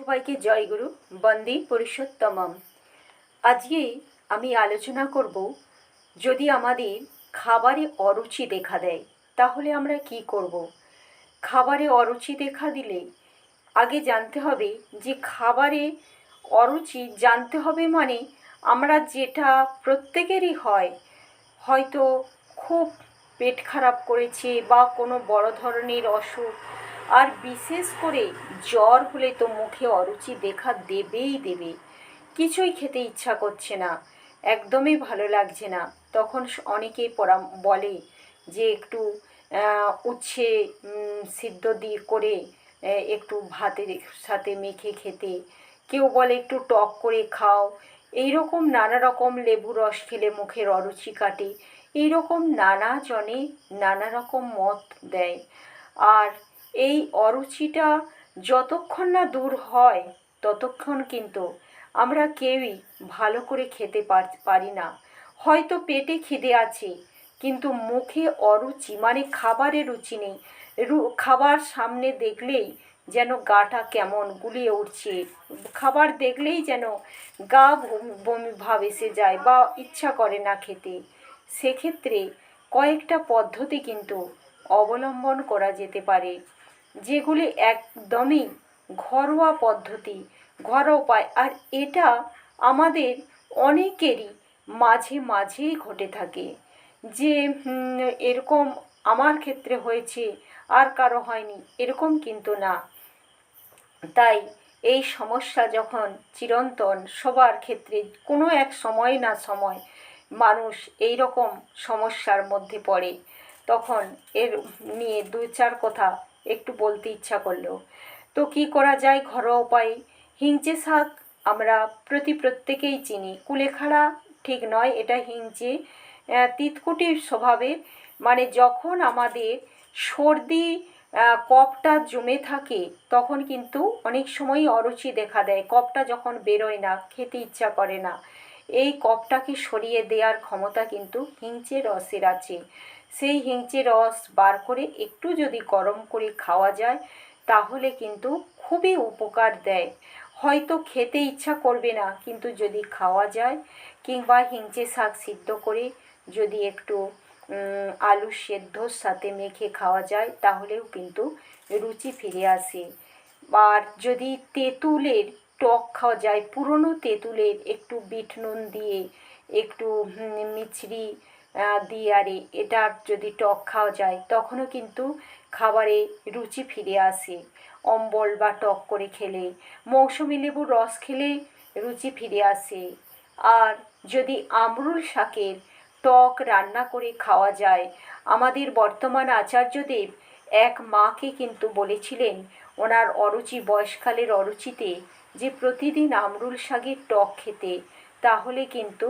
সবাইকে জয়গুরু বন্দে পুরুষোত্তমম। আজকে আমি আলোচনা করব, যদি আমাদের খাবারে অরুচি দেখা দেয়, তাহলে আমরা কি করব? খাবারে অরুচি দেখা দিলে আগে জানতে হবে যে খাবারে অরুচি জানতে হবে মানে আমরা যেটা প্রত্যেকেরই হয়, হয়তো খুব পেট খারাপ করেছে বা কোনো বড় ধরনের অসুখ আর বিশেষ করে জ্বর হলে তো মুখে অরুচি দেখা দেবেই দেবে। কিছুই খেতে ইচ্ছা করছে না, একদমই ভালো লাগছে না। তখন অনেকেই পরা বলে যে একটু উচ্ছে সিদ্ধ দিয়ে করে একটু ভাতের সাথে মেখে খেতে। কেউ বলে একটু টক করে খাও। এইরকম নানা রকম লেবু রস খেলে মুখের অরুচি কাটে। এইরকম নানা জনে নানা রকম মত দেয়। আর এই অরুচিটা যতক্ষণ না দূর হয়, ততক্ষণ কিন্তু আমরা কেউই ভালো করে খেতে পার- না। হয়তো পেটে খিদে আছে, কিন্তু মুখে অরুচি মানে খাবারের রুচি নেই। খাবার সামনে দেখলেই যেন গাটা কেমন গুলিয়ে উঠছে। খাবার দেখলেই যেন গা বমি ভাব এসে যায় বা ইচ্ছা করে না খেতে। সেক্ষেত্রে কয়েকটা পদ্ধতি কিন্তু অবলম্বন করা যেতে পারে। যেগুলি একদমই ঘরোয়া পদ্ধতি, ঘরোয়া উপায়। আর এটা আমাদের অনেকেরই মাঝে মাঝেই ঘটে থাকে যে এরকম আমার ক্ষেত্রে হয়েছে, আর কারও হয়নি, এরকম কিন্তু না। তাই এই সমস্যা যখন চিরন্তন, সবার ক্ষেত্রে কোনো এক সময় না সময় মানুষ এই রকম সমস্যার মধ্যে পড়ে, তখন এর নিয়ে দুই চার কথা একটু বলতে ইচ্ছা করল। তো কি করা যায় ঘরোয়া উপায়? হিংচে শাক আমরা প্রতি প্রত্যেকেই চিনি। কুলেখাড়া ঠিক নয়, এটা হিংচে। তিতকুটির স্বভাবের মানে যখন আমাদের সর্দি কফটা জমে থাকে, তখন কিন্তু অনেক সময় অরুচি দেখা দেয়। কফটা যখন বেরোয় না, খেতে ইচ্ছা করে না, এই কফটাকে সরিয়ে দেওয়ার ক্ষমতা কিন্তু হিংচে রসের আছে। সেই হিংচে রস বার করে একটু যদি গরম করে খাওয়া যায়, তাহলে কিন্তু খুবই উপকার দেয়। হয়তো খেতে ইচ্ছা করবে না, কিন্তু যদি খাওয়া যায় কিংবা হিংচে শাক সিদ্ধ করে যদি একটু আলু সেদ্ধর সাথে মেখে খাওয়া যায়, তাহলেও কিন্তু রুচি ফিরে আসে। আর যদি তেঁতুলের টক খাওয়া যায়, পুরনো তেঁতুলের একটু বিট নুন দিয়ে, একটু মিছরি দিয়ে আরে এটার যদি টক খাওয়া যায়, তখনও কিন্তু খাবারে রুচি ফিরে আসে। অম্বল বা টক করে খেলে, মৌসুমি লেবুর রস খেলে রুচি ফিরে আসে। আর যদি আমরুল শাকের টক রান্না করে খাওয়া যায়, আমাদের বর্তমান আচার্যদেব এক মাকে কিন্তু বলেছিলেন, ওনার অরুচি, বয়সকালের অরুচিতে যে প্রতিদিন আমরুল শাকের টক খেতে, তাহলে কিন্তু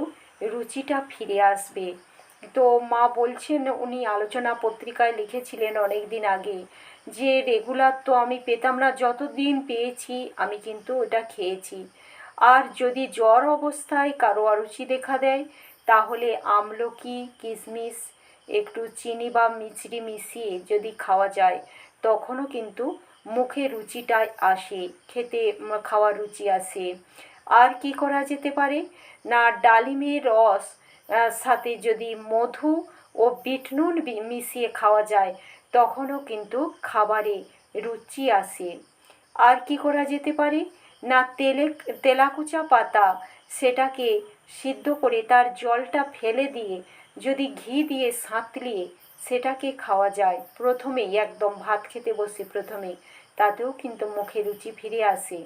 রুচিটা ফিরে আসবে। তো মা বলছেন, উনি আলোচনা পত্রিকায় লিখেছিলেন অনেক দিন আগে যে, রেগুলার তো আমি পেতাম না, যতদিন পেয়েছি আমি কিন্তু ওটা খেয়েছি। আর যদি জ্বর অবস্থায় কারও অরুচি দেখা দেয়, তাহলে আমলকি কিশমিশ একটু চিনি বা মিছরি মিশিয়ে যদি খাওয়া যায়, তখনও কিন্তু মুখে রুচিটাই আসে, খেতে খাওয়ার রুচি আসে। আর কি করা যেতে পারে? না, ডালিমের রস সাথে যদি মধু ও বিট নুন মিশিয়ে খাওয়া যায়, তখনও কিন্তু খাবারে রুচি আসে। আর কি করা যেতে পারে? না, তেলে, তেলাকুচা পাতা সেটাকে সিদ্ধ করে তার জলটা ফেলে দিয়ে, যদি ঘি দিয়ে সাঁতলিয়ে সেটাকে খাওয়া যায়। প্রথমেই একদম ভাত খেতে বসে প্রথমে, তাতেও কিন্তু মুখে রুচি ফিরে আসে।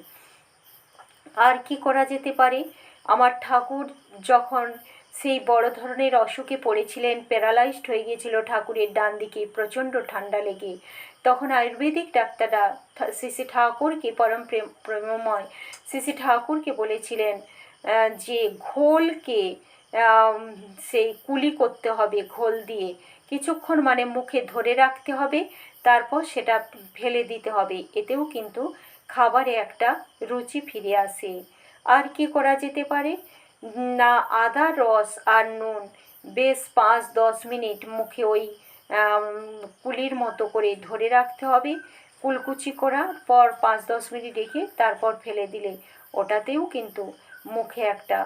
আর কি করা যেতে পারে? আমার ঠাকুর যখন সেই বড় ধরনের অসুখে পড়েছিলেন, প্যারালাইজড হয়ে গিয়েছিল ঠাকুরের ডান দিকে, প্রচণ্ড ঠান্ডা লেগে। তখন আয়ুর্বেদিক ডাক্তাররা ঠা- শ্রী ঠাকুরকে পরম প্রেম প্রেমময় শ্রী ঠাকুরকে বলেছিলেন যে ঘোলকে সেই কুলি করতে হবে ঘোল দিয়ে। কিছুক্ষণ মানে মুখে ধরে রাখতে হবে, তারপর সেটা ফেলে দিতে হবে। এতেও কিন্তু খাবারে একটা রুচি ফিরে আসে। আর কি করা যেতে পারে? না আদা, রস আর নুন। বেশ পাঁচ দশ মিনিট মুখে ওই কুলির মতো করে ধরে রাখতে হবে। কুলকুচি করার পর পাঁচ দশ মিনিট রেখে তারপর ফেলে দিলে। ওটাতেও কিন্তু মুখে একটা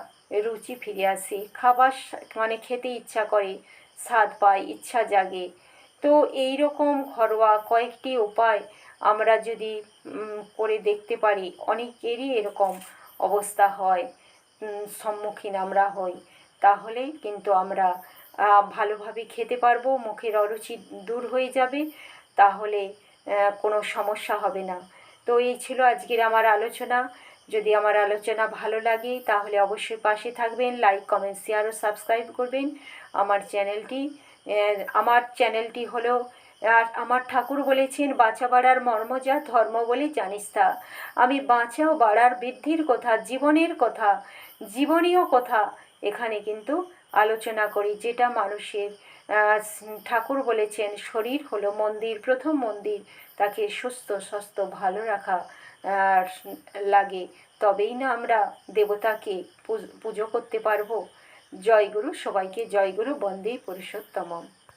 রুচি ফিরে আসে। খাবার মানে খেতে ইচ্ছা করে, স্বাদ পায়, ইচ্ছা জাগে। তো এই রকম ঘরোয়া কয়েকটি উপায় আমরা যদি করে দেখতে পারি, অনেকেরই এরকম অবস্থা হয়। সম্মুখীন আমরা হই। তাহলেই কিন্তু আমরা ভালোভাবে খেতে পারব, মুখের অরুচি দূর হয়ে যাবে, তাহলে কোনো সমস্যা হবে না। তো এই ছিল আজকের আমার আলোচনা। যদি আমার আলোচনা ভালো লাগে, তাহলে অবশ্যই পাশে থাকবেন লাইক কমেন্ট শেয়ার ও সাবস্ক্রাইব করবেন। আমার চ্যানেলটি আমার চ্যানেলটি হলো আর আমার ঠাকুর বলেছেন বাঁচা বাড়ার মর্ম যা, ধর্ম বলে জানিস তা। আমি বাঁচা ও বাড়ার বৃদ্ধির কথা, জীবনের কথা, জীবনীয় কথা এখানে কিন্তু আলোচনা করি, যেটা মানুষের ঠাকুর বলেছেন, শরীর হলো মন্দির, প্রথম মন্দির, তাকে সুস্থ, স্বাস্থ্য, ভালো রাখা লাগে। তবেই না আমরা দেবতাকে পুজো করতে পারব। জয়গুরু, সবাইকে জয়গুরু, বন্দে পুরুষোত্তমম।